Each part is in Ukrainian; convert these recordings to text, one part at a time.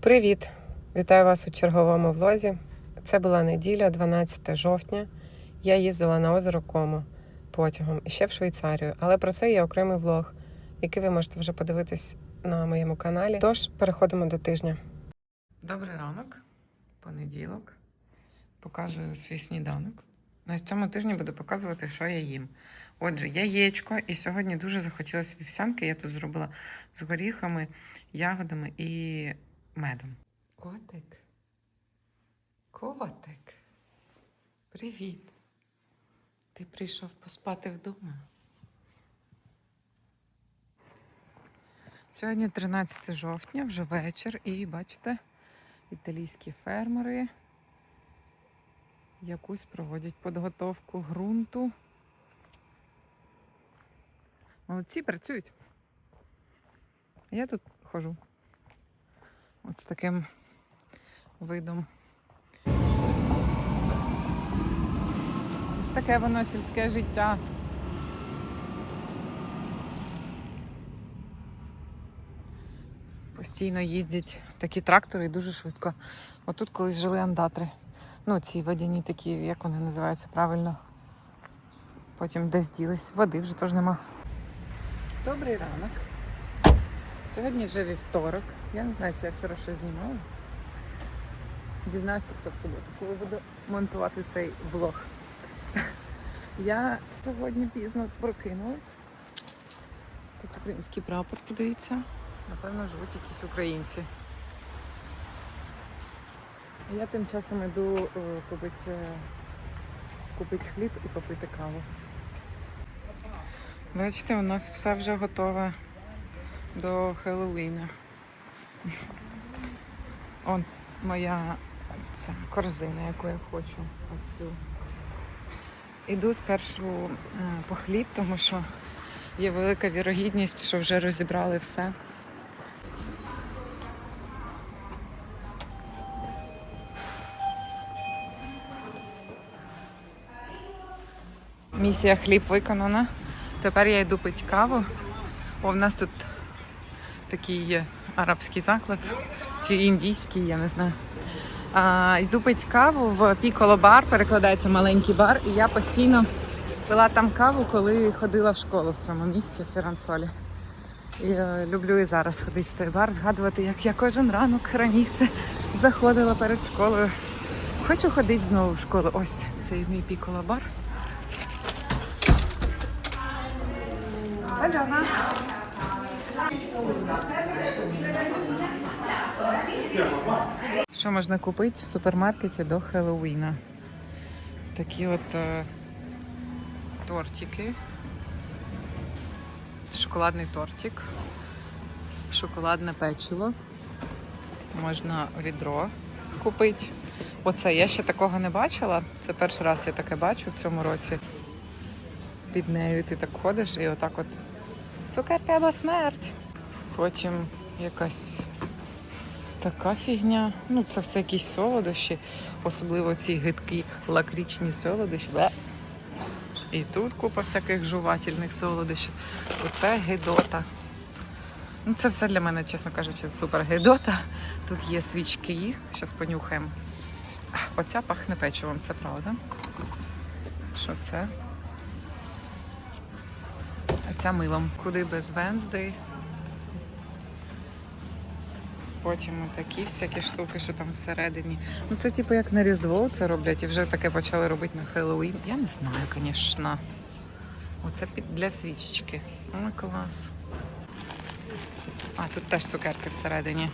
Привіт! Вітаю вас у черговому влозі. Це була неділя, 12 жовтня. Я їздила на озеро Комо потягом і ще в Швейцарію. Але про це є окремий влог, який ви можете вже подивитись на моєму каналі. Тож переходимо до тижня. Добрий ранок, понеділок. Показую свій сніданок. На цьому тижні буду показувати, що я їм. Отже, яєчко, і сьогодні дуже захотілося вівсянки. Я тут зробила з горіхами, ягодами і медом. Котик. Котик. Привіт. Ти прийшов поспати вдома. Сьогодні 13 жовтня, вже вечір, і бачите, італійські фермери якусь проводять підготовку ґрунту. Молодці працюють. Я тут хожу. З таким видом. Ось таке воно сільське життя. Постійно їздять такі трактори і дуже швидко. Отут колись жили андатри. Ну, ці водяні такі, як вони називаються правильно. Потім десь ділись. Води вже теж нема. Добрий ранок. Сьогодні вже вівторок. Я не знаю, чи я вчора щось знімала. Дізнаюсь про це в суботу, коли буду монтувати цей влог. Я сьогодні пізно прокинулась. Тут український прапор, подивіться. Напевно, живуть якісь українці. Я тим часом йду е, купити, е, купити хліб і попити каву. Бачите, у нас все вже готове до Хеллоуіна. Он моя ця корзина, яку я хочу. Оцю. Іду спершу е, по хліб, тому що є велика вірогідність, що вже розібрали все. Місія хліб виконана. Тепер я йду пити каву. О, в нас тут такий є арабський заклад чи індійський, я не знаю. А, йду пити каву в Піколо бар, перекладається маленький бар, і я постійно пила там каву, коли ходила в школу в цьому місці, в Ферансолі. І е, люблю і зараз ходити в той бар, згадувати, як я кожен ранок раніше заходила перед школою. Хочу ходити знову в школу. Ось цей мій піколо бар. Buongiorno. Що можна купити в супермаркеті до Хеллоуіна? Такі от е, тортики. Шоколадний тортик, шоколадне печиво. Можна відро купити. Оце я ще такого не бачила. Це перший раз я таке бачу в цьому році. Під нею ти так ходиш і отак от цукерка або смерть. Потім якась така фігня. Ну, це все якісь солодощі, особливо ці гидкі лакрічні солодощі. Бе. І тут купа всяких жувательних солодощів. Оце гидота. Ну, це все для мене, чесно кажучи, супер гидота. Тут є свічки. Зараз понюхаємо. Оця пахне печивом, це правда. Що це? А милом. Куди без Венздей. Потім такі всякі штуки, що там всередині. Ну це типу як на Різдво це роблять і вже таке почали робити на Хеллоуін. Я не знаю, звісно. Оце для свічечки. Ой, клас. А, тут теж цукерки всередині.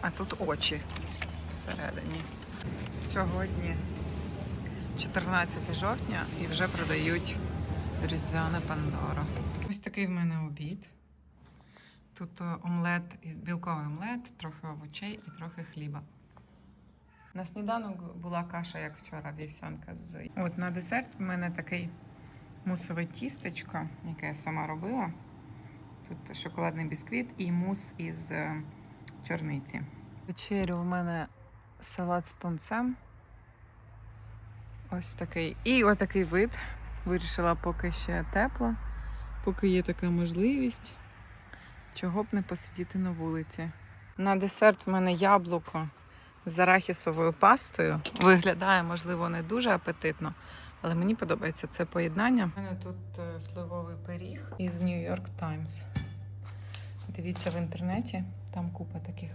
А тут очі всередині. Сьогодні 14 жовтня і вже продають різдвяне пандоро. Ось такий в мене обід. Тут е, омлет, білковий омлет, трохи овочей і трохи хліба. На сніданок була каша, як вчора, вівсянка з. От на десерт в мене такий мусове тістечко, яке я сама робила. Тут шоколадний бісквіт і мус із е, чорниці. Вечерю в мене салат з тунцем. Ось такий. І отакий вид Вирішила, поки ще тепло, поки є така можливість, чого б не посидіти на вулиці. На десерт в мене яблуко з арахісовою пастою. Виглядає, можливо, не дуже апетитно, але мені подобається це поєднання. У мене тут е, сливовий пиріг із New York Times. Дивіться в інтернеті, там купа таких.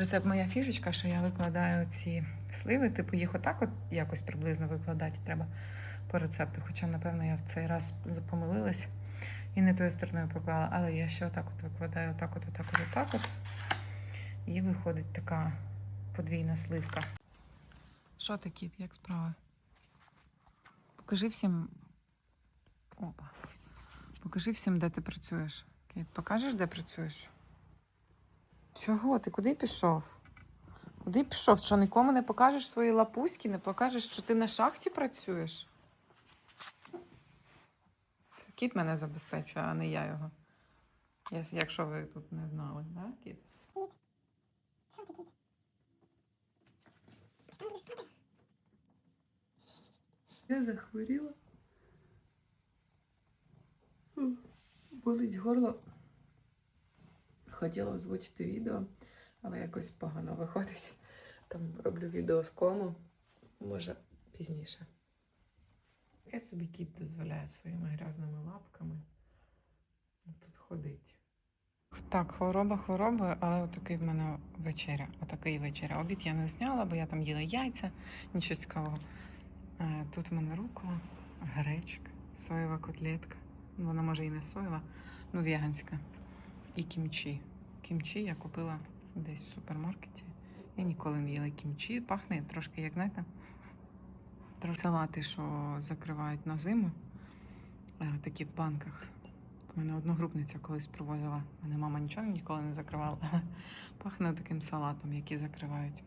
Рецепт моя фішечка, що я викладаю ці сливи, типу їх отак от якось приблизно викладати треба по рецепту. Хоча, напевно, я в цей раз помилилась і не тою стороною поклала, але я ще отак от викладаю, отак от, отак от, отак от. І виходить така подвійна сливка. Що ти, кіт, як справи? Покажи всім. Опа. Покажи всім, де ти працюєш. Кіт, покажеш, де працюєш? Чого? Ти куди пішов? Куди пішов? Що нікому не покажеш свої лапуськи, не покажеш, що ти на шахті працюєш? Це кіт мене забезпечує, а не я його. Якщо ви тут не знали, так, да, кіт? Що ти, кіт? Я захворіла. Болить горло. Хотіла озвучити відео, але якось погано виходить. Там роблю відео з кому. Може, пізніше. Я собі кіт дозволяє своїми грязними лапками тут ходить. Так, хвороба хворобою, але отакий в мене вечеря. Отакий вечеря. Обід я не зняла, бо я там їла яйця, нічого цікавого. Е, Тут в мене рукола, гречка, соєва котлетка. Ну, Вона може і не соєва, ну веганська. І кімчі. Кімчі я купила десь в супермаркеті. Я ніколи не їла кімчі. Пахне трошки, як знаєте, трошки салати, що закривають на зиму. е, Такі в банках. У мене одногрупниця колись привозила. Мене мама нічого ніколи не закривала, пахне таким салатом, який закривають.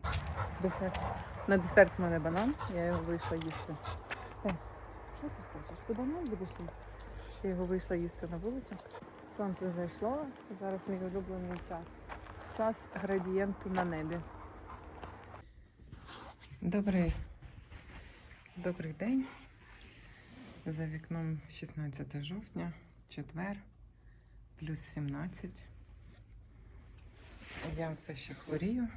Десерт. На десерт в мене банан, я його вийшла їсти. Пес, що ти хочеш? Ти банан будеш їсти? Я його вийшла їсти на вулицю. Сонце зайшло, зараз мій улюблений час. Час градієнту на небі. Добрий, добрий день. За вікном 16 жовтня, четвер, плюс 17. Я все ще хворію.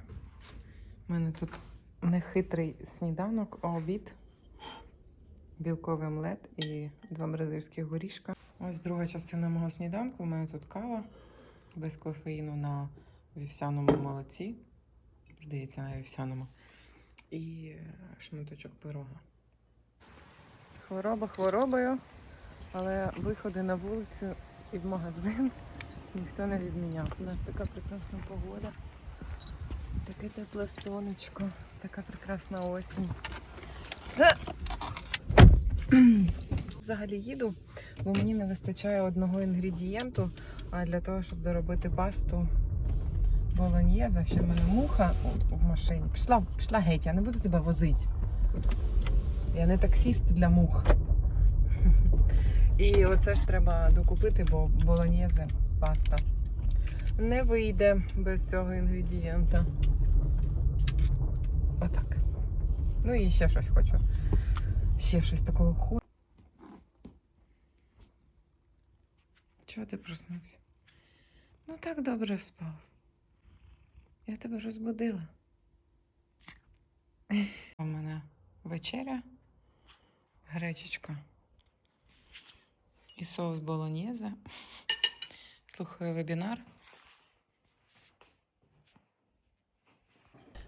У мене тут нехитрий сніданок, а обід, білковий омлет і два бразильських горішка. Ось друга частина мого сніданку. У мене тут кава без кофеїну на вівсяному молоці. Здається, на вівсяному. І е, шматочок пирога. Хвороба хворобою, але виходи на вулицю і в магазин ніхто не відміняв. У нас така прекрасна погода. Таке тепле сонечко, така прекрасна осінь. Взагалі їду, бо мені не вистачає одного інгредієнту, а для того, щоб доробити пасту болоньєза, ще в мене муха в машині. Пішла, пішла геть, я не буду тебе возити. Я не таксіст для мух. І оце ж треба докупити, бо болоньєзе паста не вийде без цього інгредієнта. Отак. Ну і ще щось хочу. Ще щось такого ху. Чого ти проснувся? Ну так добре спав. Я тебе розбудила. У мене вечеря, гречечка і соус болоньєзе. Слухаю вебінар.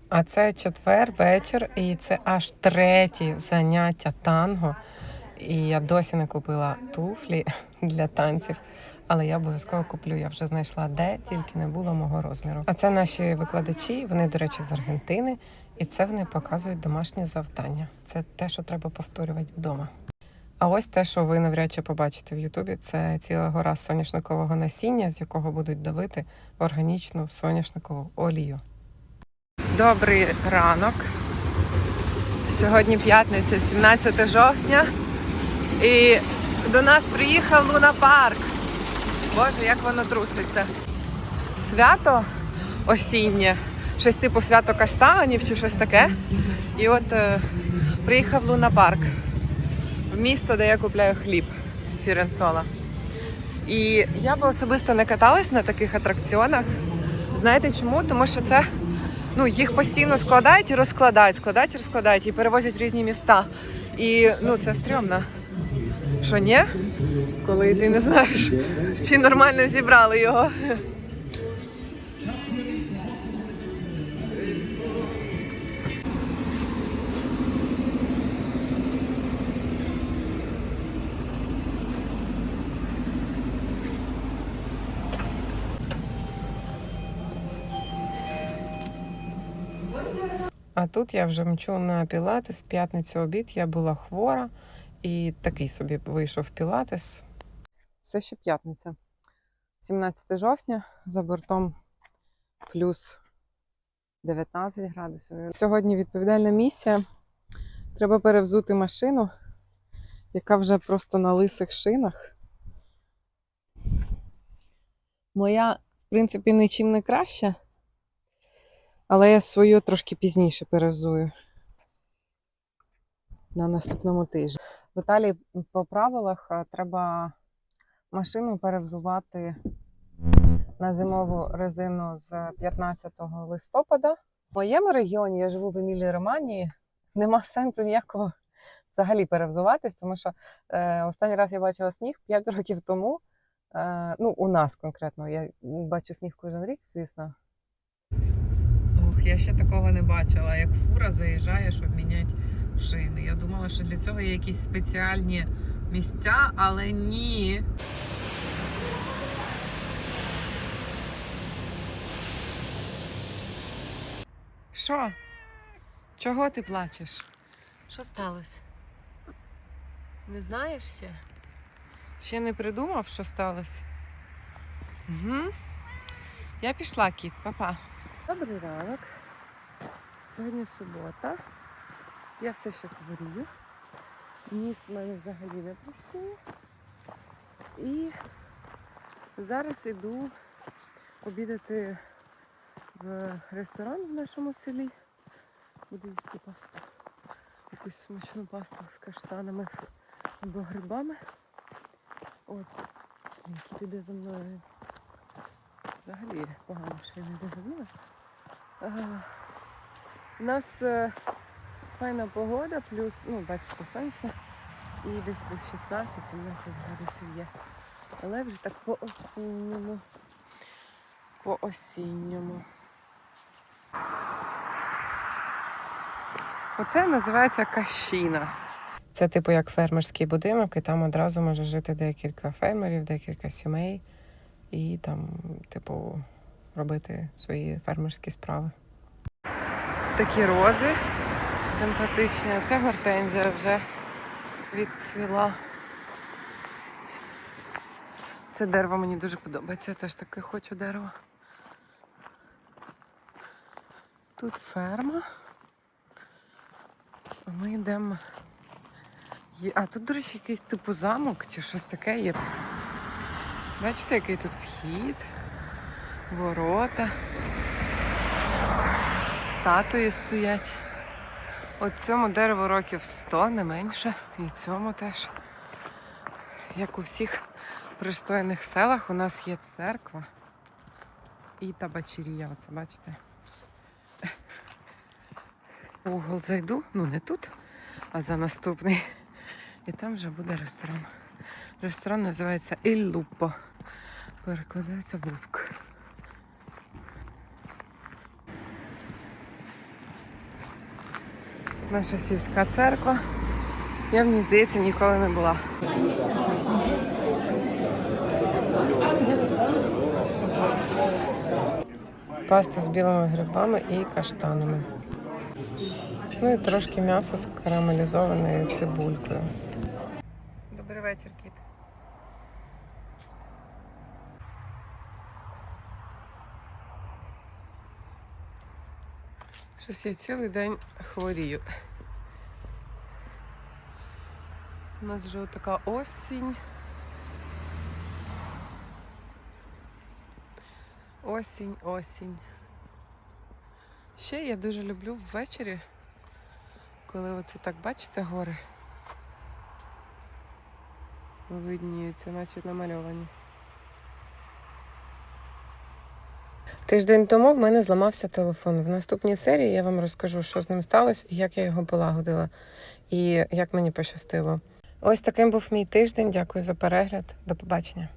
А це четвер вечір, і це аж третє заняття танго. І я досі не купила туфлі для танців, але я обов'язково куплю. Я вже знайшла де, тільки не було мого розміру. А це наші викладачі. Вони, до речі, з Аргентини, і це вони показують домашні завдання. Це те, що треба повторювати вдома. А ось те, що ви навряд чи побачите в Ютубі, це ціла гора соняшникового насіння, з якого будуть давити органічну соняшникову олію. Добрий ранок. Сьогодні п'ятниця, 17 жовтня. І до нас приїхав Луна Парк. Боже, як воно труситься. Свято осіннє, щось типу свято каштанів чи щось таке. І от е, приїхав Луна Парк. місто, де я купляю хліб Фіренцола. І я би особисто не каталась на таких атракціонах. Знаєте чому? Тому що це ну, їх постійно складають і розкладають, складають і розкладають, і перевозять в різні міста. І ну, це стрьомно. Що ні? Коли ти не знаєш, чи нормально зібрали його. А тут я вже мчу на пілатес. В п'ятницю обід я була хвора і такий собі вийшов пілатес. Все ще п'ятниця. 17 жовтня за бортом плюс 19 градусів. Сьогодні відповідальна місія. Треба перевзути машину, яка вже просто на лисих шинах. Моя, в принципі, нічим не краща. Але я свою трошки пізніше перевзую на наступному тижні. В Італії по правилах е, треба машину перевзувати на зимову резину з 15 листопада. В моєму регіоні я живу в Емілії Романії. Нема сенсу ніякого взагалі перевзуватись, тому що е, останній раз я бачила сніг 5 років тому. Е, ну, у нас конкретно. Я бачу сніг кожен рік, звісно. Ух, я ще такого не бачила, як фура заїжджає, щоб міняти шини. Я думала, що для цього є якісь спеціальні місця, але ні. Що? Чого ти плачеш? Що сталося? Не знаєш ще? Ще не придумав, що сталося? Угу. Я пішла, кіт, папа. Добрий ранок. Сьогодні субота. Я все ще хворію. Ніс в мене взагалі не працює. І зараз йду обідати в ресторан в нашому селі. Буду їсти пасту. Якусь смачну пасту з каштанами або грибами. От. Який іде за мною. Взагалі погано, що я не доживила. Ага. У нас е, файна погода, плюс, ну, бачите, сонце. І десь плюс 16-17 градусів є. Але вже так по осінньому. По осінньому. Оце називається кащина. Це типу як фермерський будинок, і там одразу може жити декілька фермерів, декілька сімей, і там, типу, робити свої фермерські справи. Такі рози симпатичні. Це гортензія вже відцвіла. Це дерево мені дуже подобається. Я теж таке хочу дерево. Тут ферма. Ми йдемо. А тут, до речі, якийсь типу замок чи щось таке є. Бачите, який тут вхід, ворота, статуї стоять. От цьому дереву років 100, не менше. І цьому теж. Як у всіх пристойних селах, у нас є церква і табачерія. Оце бачите. Угол зайду, ну не тут, а за наступний. І там вже буде ресторан. Ресторан називається Lupo. Перекладається вовк. Наша сільська церква. Я в ній, здається, ніколи не була. Паста з білими грибами і каштанами. Ну і трошки м'яса з карамелізованою цибулькою. Добрий вечір, кіт. Щось я цілий день хворію. У нас вже така осінь. Осінь, осінь. Ще я дуже люблю ввечері, коли оце так бачите гори. видніються, наче намальовані. Тиждень тому в мене зламався телефон. В наступній серії я вам розкажу, що з ним сталося, як я його полагодила, і як мені пощастило. Ось таким був мій тиждень. Дякую за перегляд. До побачення.